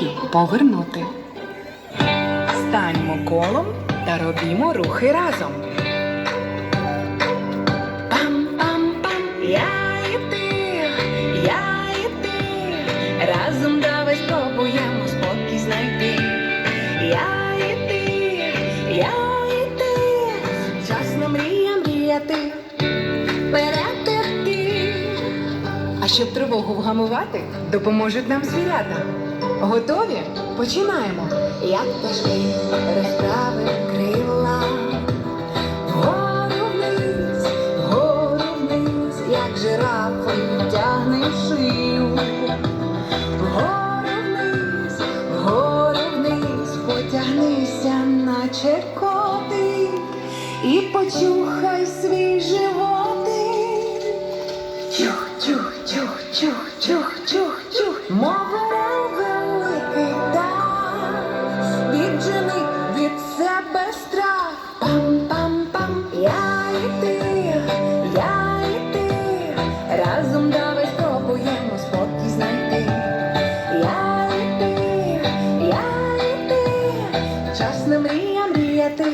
руки повернути. Станьмо колом та робімо рухи разом. Пам-пам-пам, я і ти, я і ти. Разом давай спробуємо спокій знайти. Я і ти, я і ти. Час мрія мріяти. Щоб тривогу вгамувати, допоможуть нам звірята. Готові? Починаємо. Як пташки розправив крила. Вгору вниз, вгору вниз, як жирафа тягне шию. Вгору вниз, вгору вниз, потягнися, наче котик, і почухай свій животик. Чух, на мрія мріяти,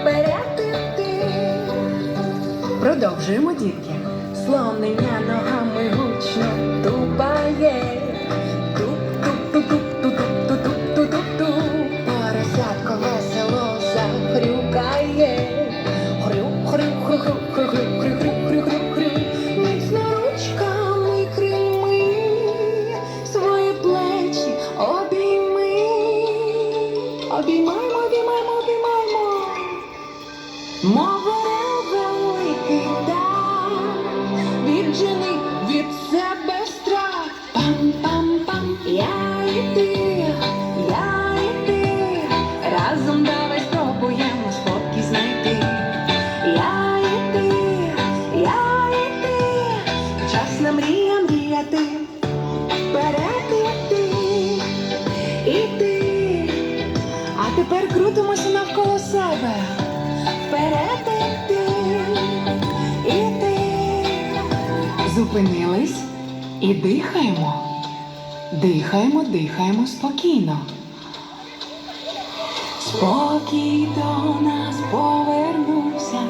вперед іти. Продовжуємо, дітки. Слонення ногами гучно тупає. Туп-туп-туп-туп-туп-туп-туп-туп. Поросятко весело захрюкає. Хрю, Обіймаймо, обіймаймо, обіймаймо. Мова великий дар, віджени від себе страх. Пам-пам-пам, я і ти, я і ти, разом давай спробуємо спокій знайти. Я і ти, я і ти, час на мрія мріяти, вперед тепер крутимося навколо себе. Вперед іти, іти. Зупинились і дихаємо. Дихаємо, дихаємо спокійно. Спокій до нас повернувся,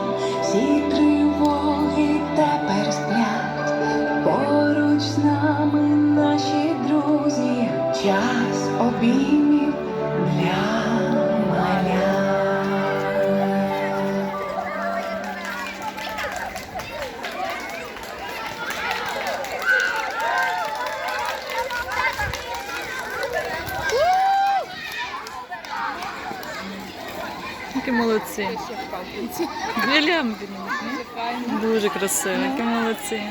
всі тривоги тепер сплять. Поруч з нами наші друзі, час обіймів Які молодці. Біля Дуже красиві, які молодці.